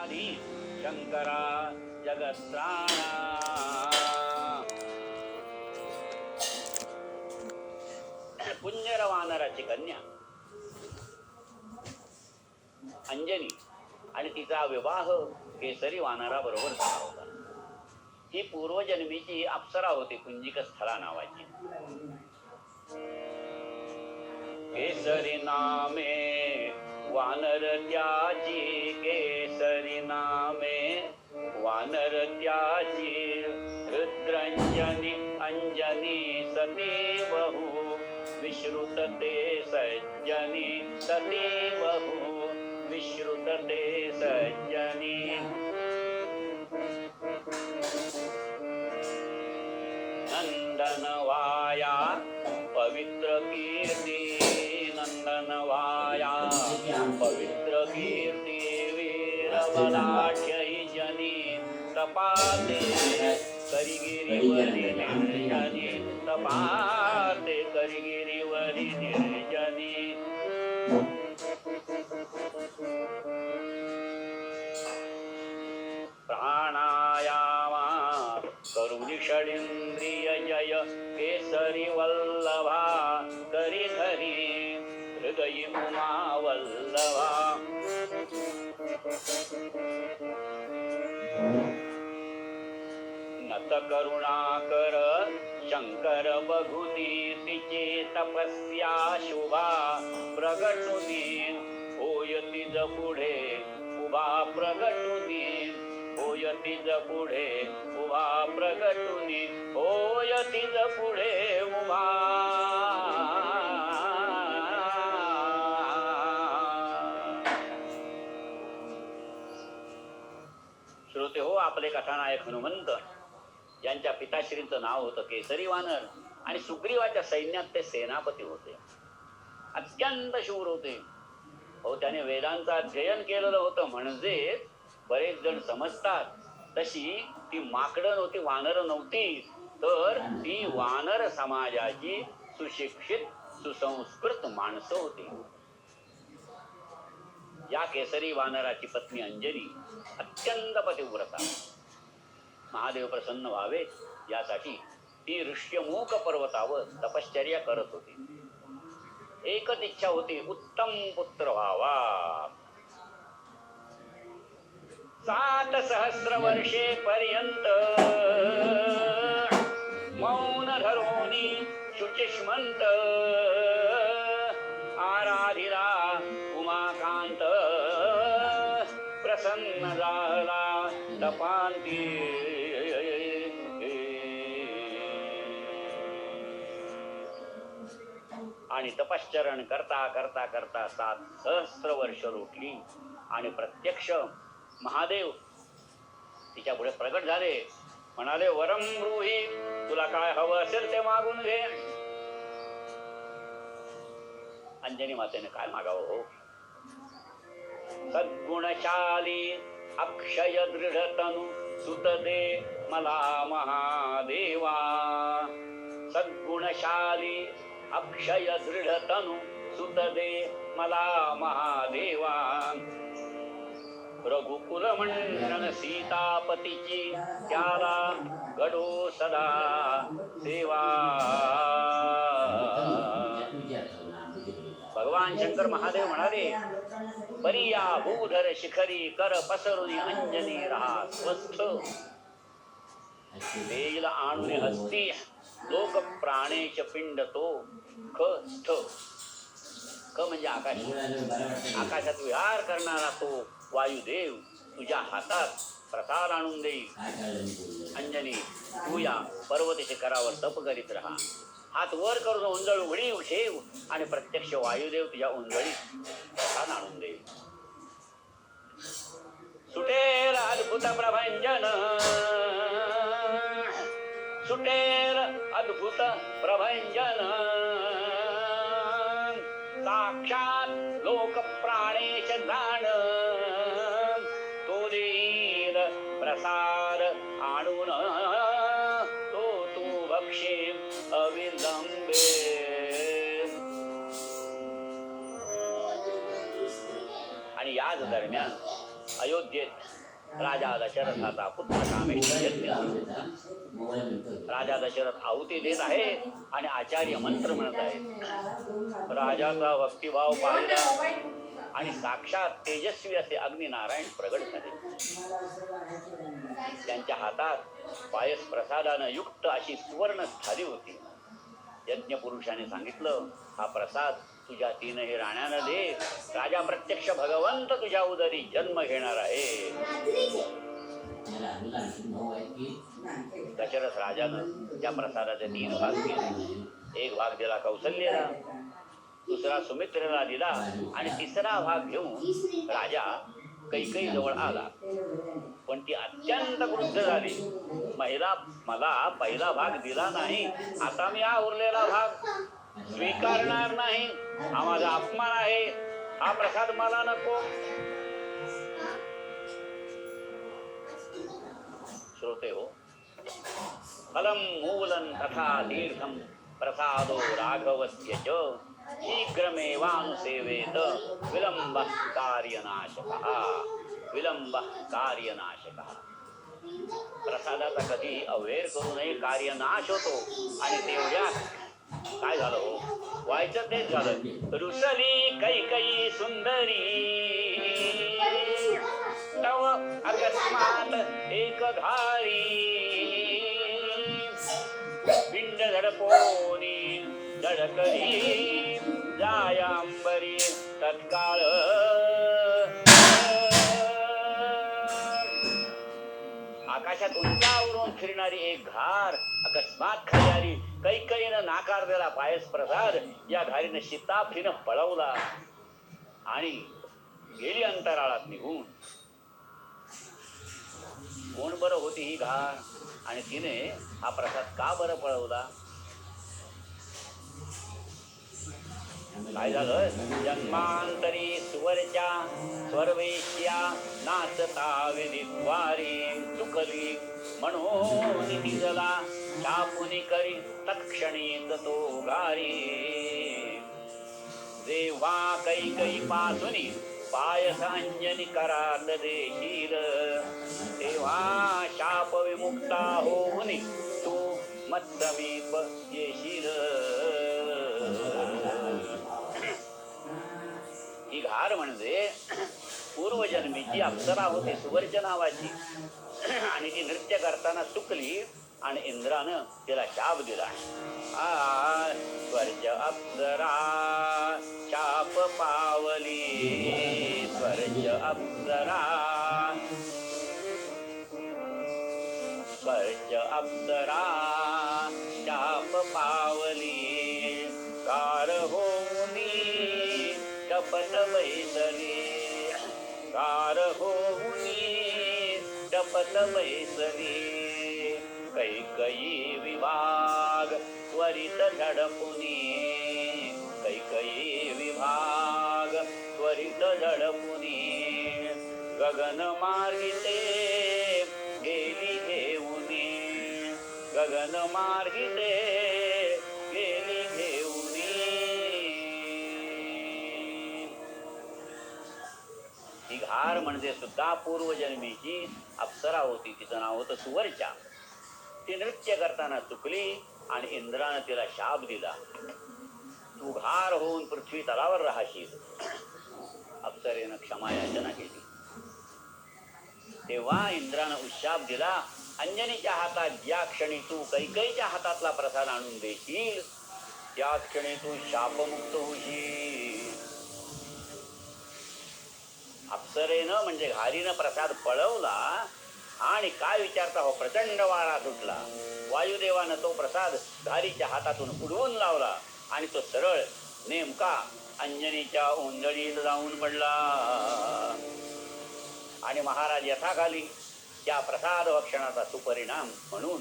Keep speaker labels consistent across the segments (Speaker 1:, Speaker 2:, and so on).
Speaker 1: आधी शंकरा जगत्राणा वानराची कन्या. अंजनी आणि तिचा विवाह केसरी वानरा बरोबर झाला होता. ही पूर्वजन्मीची अप्सरा होती कुंजिक स्थळा नावाची. केसरी नामे वानर त्याची केसरी वानर रुद्रञ्जनि रुद्रंजनी अंजनी सती बहु विश्रुत सज्जनि सज्जनी सती बहु विश्रुत सज्जनि सज्जनी पवित्रकीर्ति नन्दनवाया पवित्र कीर्ती तपाते करिगिरीवरी निर्जनी तपाते करिगिरीवरी निर्जनी प्राणायामा करुणि षडिन्द्रिय जय केसरी वल्लभा करि धरि हृदयि उमा वल्लभा। करुणा करुणाकर शंकर बघुनी तिचे तपस्या शुभा प्रगटुनी होय तिज पुढे उभा प्रगटुनी होय तिज पुढे उभा प्रगटुनी होय तिज पुढे उभा. श्रोते हो आपले कथानायक हनुमंत ज्यांच्या पिताश्रींचं नाव होतं केसरी वानर आणि सुग्रीवाच्या सैन्यात ते सेनापती होते. अत्यंत शूर होते. हो त्याने वेदांचं अध्ययन केलेलं होतं म्हणजे बरेच जण समजतात तशी ती माकडं नव्हती वानर नव्हती तर ती वानर समाजाची सुशिक्षित सुसंस्कृत माणसं होती. या केसरी वानराची पत्नी अंजली अत्यंत पतिव्रता. महादेव प्रसन्न व्हावे यासाठी ती ऋष्यमूक पर्वतावर तपश्चर्या करत होती. एकच इच्छा होती उत्तम पुत्र व्हावा. सात सहस्र वर्षे पर्यंत मौन धरोनी शुचिष्मंत आराधिरा उमाकांत प्रसन्न झाला तपांती आणि तपश्चरण करता करता करता सात सहस्र वर्ष लोटली आणि प्रत्यक्ष महादेव तिच्या पुढे प्रगट झाले. म्हणाले वरम ब्रूही तुला काय हवं असेल ते मागून घे. अंजनी मातेने काय मागावं हो? सद्गुणशाली अक्षय दृढतनु सुत दे मला महादेवा. सद्गुणशाली अक्षय दृढतनु सुत दे मला महादेवा रघुकुल मंडन सीतापतीची त्याला गडो सदा सेवा। भगवान शंकर महादेव म्हणाले परिया भूधर शिखरी कर पसरुनी अंजनी राहा स्वस्थ। आणून हस्ती लोक प्राणेश पिंड तो ख स्थ ख म्हणजे आकाश. आकाशात विहार करणारा तो वायुदेव तुझ्या हातात प्रसाद आणून देईल. अंजनी तू या पर्वत शिखरावर तप करीत राहा. हात वर करून उंजळ उघडी ठेव आणि प्रत्यक्ष वायुदेव तुझ्या उंजळीत प्रसाद आणून देईल. सुटेल अद्भुत प्रभंजन. सुटेल अद्भुत प्रभंजन। साक्षात लोक प्राणेश दान तो देईल प्रसाद आणून तो तू बक्षे अविलंबे। आणि याच दरम्यान अयोध्येत राजा दशरथाचा पुत्र कामेश्वर राजा दशरथ आहुती देत आहे आणि आचार्य मंत्र म्हणत आहेत. राजाचा भक्तिभाव पाहिला आणि साक्षात तेजस्वी असे अग्निनारायण प्रगट झाले. त्यांच्या हातात पायस प्रसादानं युक्त अशी सुवर्ण थाली होती. यज्ञ पुरुषाने सांगितलं हा प्रसाद तुझ्या तीनही राण्यानं दे. राजा प्रत्यक्ष भगवंत तुझ्या उदरी जन्म घेणार आहे. दशरथ राजानं त्या प्रसादाचे तीन भाग केले. एक भाग दिला कौशल्यला दुसरा सुमित्रेला दिला आणि तिसरा भाग घेऊन राजा कैकई जवळ आला. पण ती अत्यंत वृद्ध झाली. महिला मला पहिला भाग दिला नाही. आता मी हा उरलेला भाग. स्वीकारणार नाही. हा माझा अपमान आहे. हा प्रसाद मला नको. श्रोते हो फलम मूलन तथा दीर्घम प्रसादो राघवस्य च। शीघ्रमेवानुसेवेत विलंब कार्यनाशकः। विलंब कार्यनाशकः। प्रसादाचा कधी अवेर करू नये कार्यनाश होतो आणि तेवढ्यात काय झालं हो? व्हायचं तेच झालं. रुसली काही सुंदरी. तव अकस्मात एक घारी. पिंड झडपोनी धडकरी जायांबरी तत्काळ आकाशात उंचावरून फिरणारी एक घार अकस्मात खाली आली. कैकईनं नाकार दिला पायस प्रसाद. या घारीनं शिताफीनं पळवला आणि गेली अंतराळात निघून. कोण बरं होती ही घार? आणि तिने हा प्रसाद का बरं पळवला? काय झालं? जन्मांतरी सुवरच्या स्वर्वेश्या नाचता विधिद्वारी चुकली म्हणून निजला शापुनी करी तत्क्षणी तो गारी. जेव्हा कैकई पासुनी पायसांजनी करात देशील तेव्हा शाप विमुक्ता होऊन तू मत्समीप येशील. ही घार म्हणजे पूर्वजन्मीची अप्सरा होती सुवर्च नावाची आणि ती नृत्य करताना चुकली आणि इंद्रानं तिला शाप दिला. स्वर्ज अप्सरा शाप पावली. स्वर्ज अप्सरा स्वर्ज अप्सरा. कार होऊनी टपट बैसली कैकई विभाग त्वरित झडपुनी. कैकई विभाग त्वरित झडपुनी. गगन मार्गिते गेली घेऊनी गगन मार्गिते ही म्हणजे सुद्धा पूर्वजन्मीची अप्सरा होती तिचं नाव होतं सुवर्चा ती नृत्य करताना चुकली आणि इंद्रानं तिला शाप दिला. तू घार होऊन पृथ्वी तलावर राहशील. अप्सरेनं क्षमा याचना केली. तेव्हा इंद्रानं उशाप दिला अंजनीच्या हातात ज्या क्षणी तू कैकईच्या हातातला प्रसाद आणून देशील त्याच क्षणी तू शापमुक्त होशील. अप्सरेनं म्हणजे घारीनं प्रसाद पळवला आणि काय विचारता हो प्रचंड वारा सुटला. वायुदेवानं तो प्रसाद घारीच्या हातातून उडवून लावला आणि तो सरळ नेमका अंजनीच्या ओंजळीत जाऊन पडला. आणि महाराज यथाखाली त्या प्रसाद भक्षणाचा सुपरिणाम म्हणून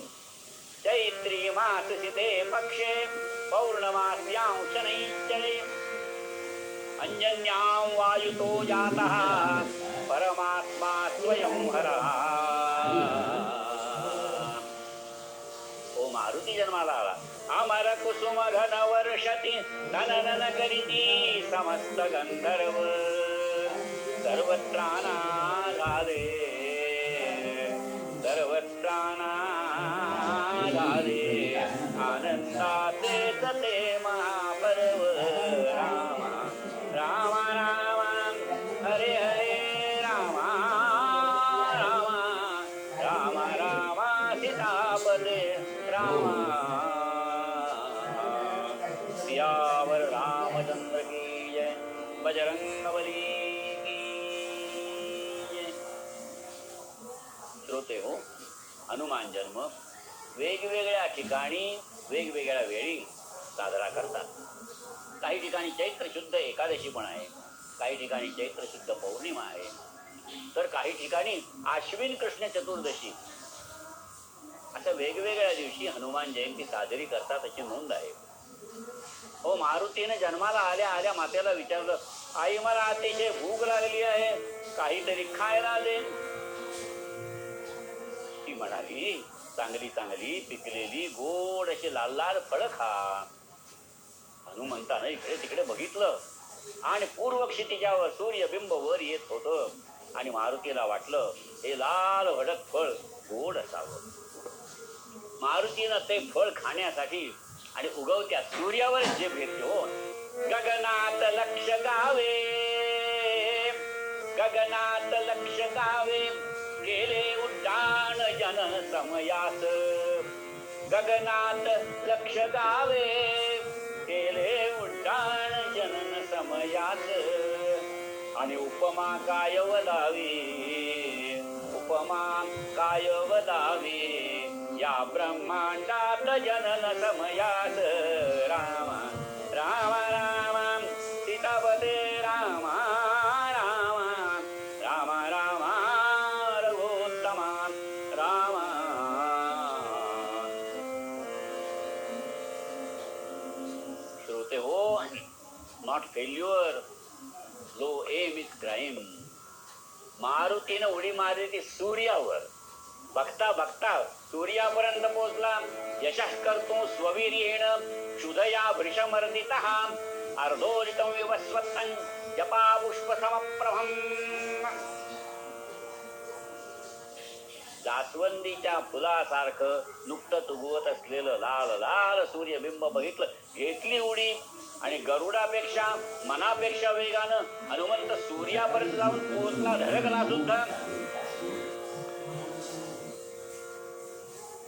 Speaker 1: चैत्री मास सिते पक्षे पौर्णमास्यांश नैश्चरे अन्यन्यां वायुतो जातः। परमात्मा स्वयं हरः। ओ मारुती जन्माला। आला अमर कुसुम घन वर्षती धनन करीती समस्त गंधर्व। सर्वत्राना झाले सर्वत्राना हनुमान जन्म वेगवेगळ्या ठिकाणी वेगवेगळ्या वेळी साजरा करतात. काही ठिकाणी चैत्र शुद्ध एकादशी पण आहे काही ठिकाणी चैत्र शुद्ध पौर्णिमा आहे. तर काही ठिकाणी आश्विन कृष्ण चतुर्दशी. अशा वेगवेगळ्या दिवशी हनुमान जयंती साजरी करतात अशी नोंद आहे. हो मारुतीने जन्माला आल्या आल्या मातेला विचारलं आई मला अतिशय भूक लागली आहे काहीतरी खायला दे. म्हणाली चांगली चांगली पिकलेली गोड अशी लाल लाल फळं खा. हनुमंतानं इकडे तिकडे बघितलं. आणि पूर्व क्षितिजावर सूर्यबिंब वर येत होत. आणि मारुतीला वाटलं हे लाल भडक फळ गोड असावं. मारुतीनं ते फळ खाण्यासाठी आणि उगवत्या सूर्यावर जे भेटते हो गगनात लक्ष गावे गगनात लक्ष गावे गेले उड्डाण जन समयास गगनात लक्ष गावे केले उड्डाण जनन समयास आणि उपमा काय वदावी उपमा काय वदावी या ब्रह्मांडात जनन समयास Rama Ram not failure low aim is crime मारुतीनं उडी मारली ती सूर्यावर. बघता बघता सूर्यापर्यंत पोहोचला. यशः करतो स्ववीर्येण क्षुदया भृशमर्दित अर्धोरितं विवस्वत्तं. जपा पुष्पसमप्रभम् जास्वंदीच्या फुलासारखं नुकतंच उगवत असलेलं लाल लाल सूर्यबिंब बघितलं. घेतली उडी. आणि गरुडापेक्षा मनापेक्षा वेगानं हनुमंत सूर्यापर्यंत जाऊन पोहोचला धडकला सुद्धा.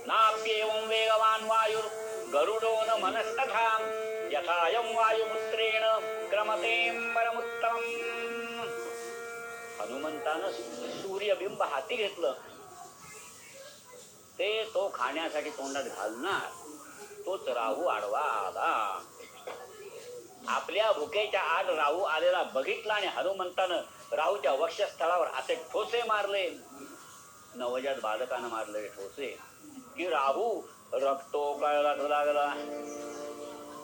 Speaker 1: नाप्येवं वेगवान वायुर गरुडो न मनस्तथा यथायम वायुपुत्रेण परमुत्तम हनुमंतानं सूर्यबिंब हाती घेतलं. ते तो खाण्यासाठी तोंडात घालणार. तोच राहू आडवा आला. आपल्या भुकेच्या आड राहू आलेला बघितला आणि हनुमंतानं राहूच्या वक्षस्थळावर असे ठोसे मारले. नवजात बालकानं मारले ठोसे. की राहू रक्तो कळला लागला.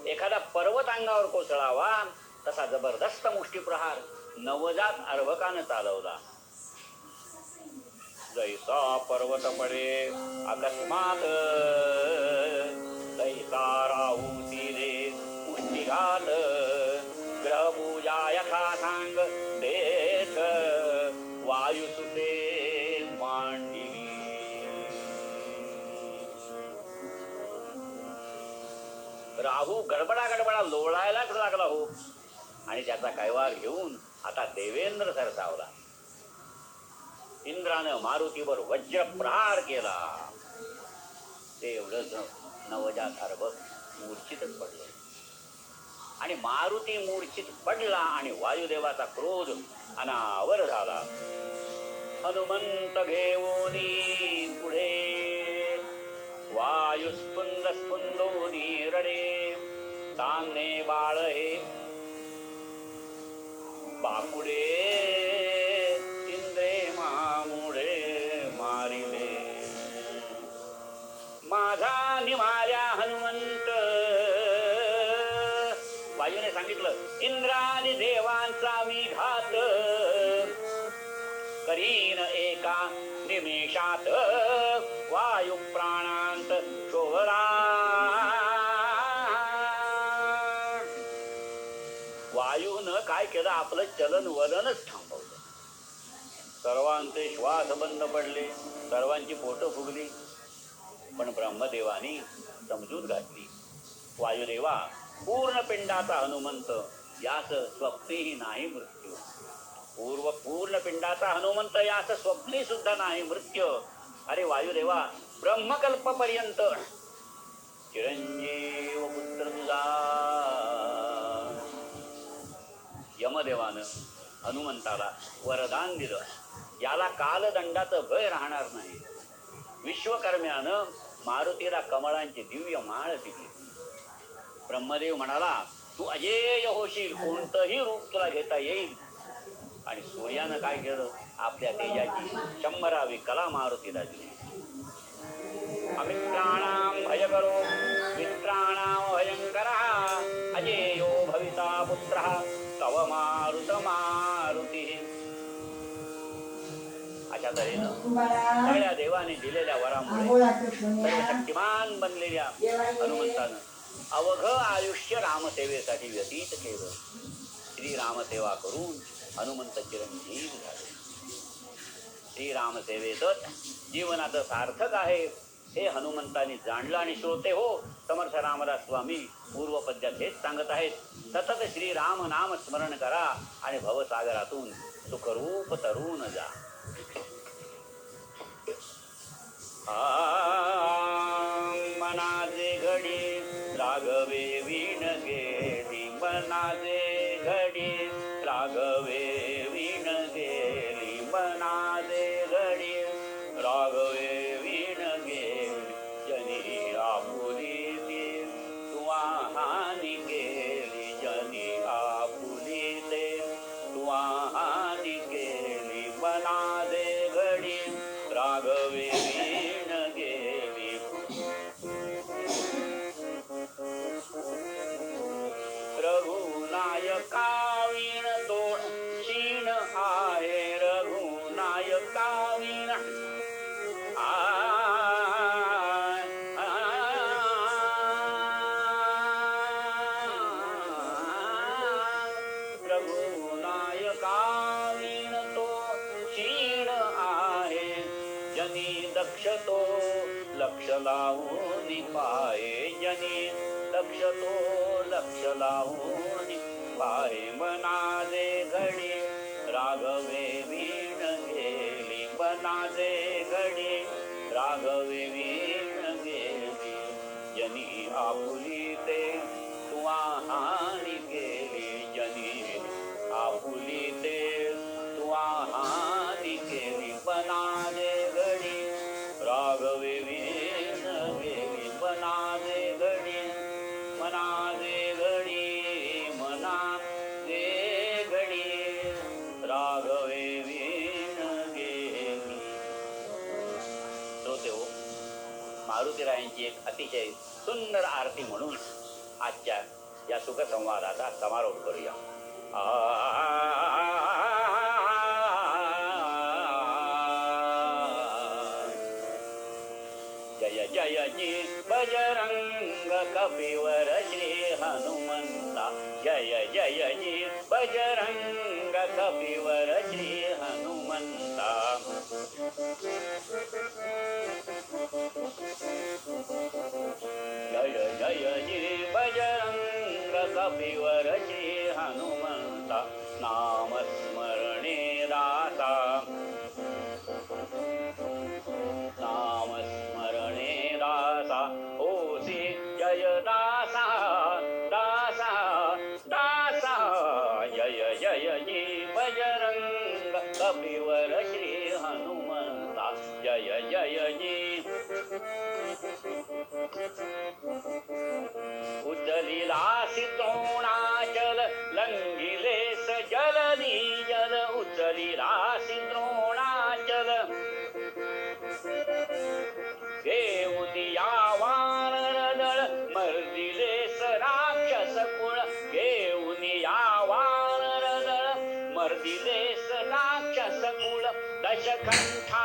Speaker 1: एखादा पर्वत अंगावर कोसळावा तसा जबरदस्त मुष्टीप्रहार नवजात अर्भकानं चालवला. जैसा पर्वत पडे अकस्मात तैसा राहू गडबडा गडबडा लोळायलाच लागला हो. आणि त्याचा कैवार घेऊन आता देवेंद्र सरसावला. इंद्रानं मारुतीवर वज्र प्रहार केला. ते एवढं नवजात अर्भ मूर्छितच पडलं. आणि मारुती मूर्छित पडला आणि वायुदेवाचा क्रोध अनावर झाला. हनुमंत घेऊनी पुढे. वायुस्पुंद स्पुंदोनी रडे. ताने बाळ हे बापुडे इंद्रे मामुडे मारिले. माझा निमाऱ्या हनुमंत. वायूने सांगितलं इंद्रानी देवांचा मी घात. करीन एका निमेषात वायू प्राणांत शोभरा आपलं चलन वलनच थांबवलं. सर्वांचे श्वास बंद पडले सर्वांची पोटं फुगली. पण ब्रह्मदेवानी समजूत घातली. वायुदेवा पूर्ण पिंडाचा हनुमंत यास स्वप्नेही नाही मृत्यू. पूर्व पूर्ण पिंडाचा हनुमंत यास स्वप्नी सुद्धा नाही मृत्यू. अरे वायुदेवा ब्रह्मकल्पपर्यंत. चिरंजीव पुत्र तुझा यमदेवानं हनुमंताला वरदान दिलं. याला कालदंडाचं भय राहणार नाही. विश्वकर्म्यानं मारुतीला कमळांची दिव्य माळ दिली. ब्रह्मदेव म्हणाला तू अजेय होशील कोणतंही रूप तुला घेता येईल. आणि सूर्यानं काय केलं? आपल्या तेजाची शंभरावी कला मारुतीला दिली. अमित्राणाम भयकरो मित्राणाम तऱ्हेनं सगळ्या देवाने दिलेल्या वरामुळे बनलेल्या हनुमंतानं अवघ आयुष्य रामसेवेसाठी व्यतीत केलं. श्री रामसेवा करून हनुमंत चिरंजीव झाले. श्री रामसेवेतच जीवनाचं सार्थक आहे. हे हनुमंतांनी जाणलं आणि श्रोते हो समर्थ रामदास स्वामी पूर्वपद्यात हेच सांगत आहेत. सतत श्री राम नाम स्मरण करा आणि भवसागरातून सुखरूप तरुण जा. मनाचे घडी राघवे लक्ष लावून पाहे जनी. लक्ष तो लक्ष लावून पाहे मनाले घडी. राघवे मारुतीरायांची एक अतिशय सुंदर आरती म्हणून आजच्या या सुखसंवादाचा समारोप करूया जय जय जी बजरंग कपिवर श्री हनुमंता जय जय जी बजरंग कपिवर श्री हनुमंता जय जय जिरे भजरङ्ग कपिवर चे हनुमन्ता దిలేశ రాక్షస కుల దశకంఠా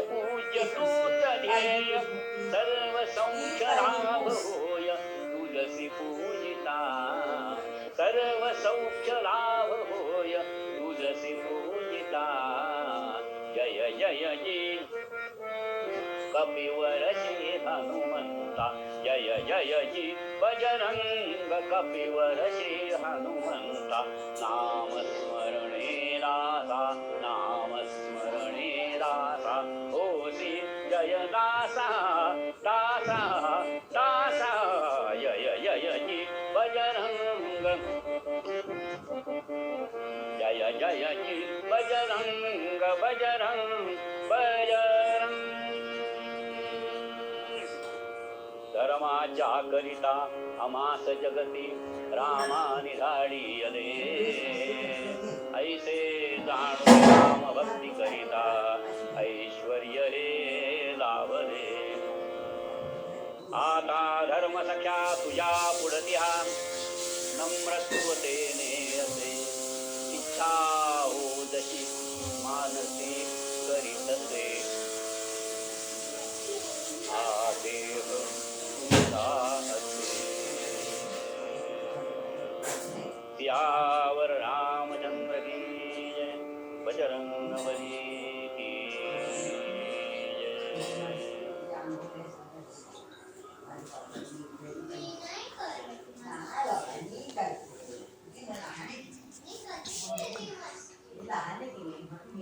Speaker 1: पूज्य तूच ध्येय सर्व सौख्य लाभ तुलसी पूजिता। सर्व सौख्य लाभ होय तुलसी पूजिता। जय जय जी कपिवर श्री हनुमंता जय जय जी बजरंग कपिवर श्री हनुमंता नाम स्मरणे राधा नाम बजरंग जय जय जी बजरंग बजरंग बजरंग धर्माच्या करिता अमास जगती रामा निधाडियले ऐसे जाणू राम भक्ती करिता ऐ सख्या तुझ्या पुढत्या नम्रत्वतेने असे इच्छा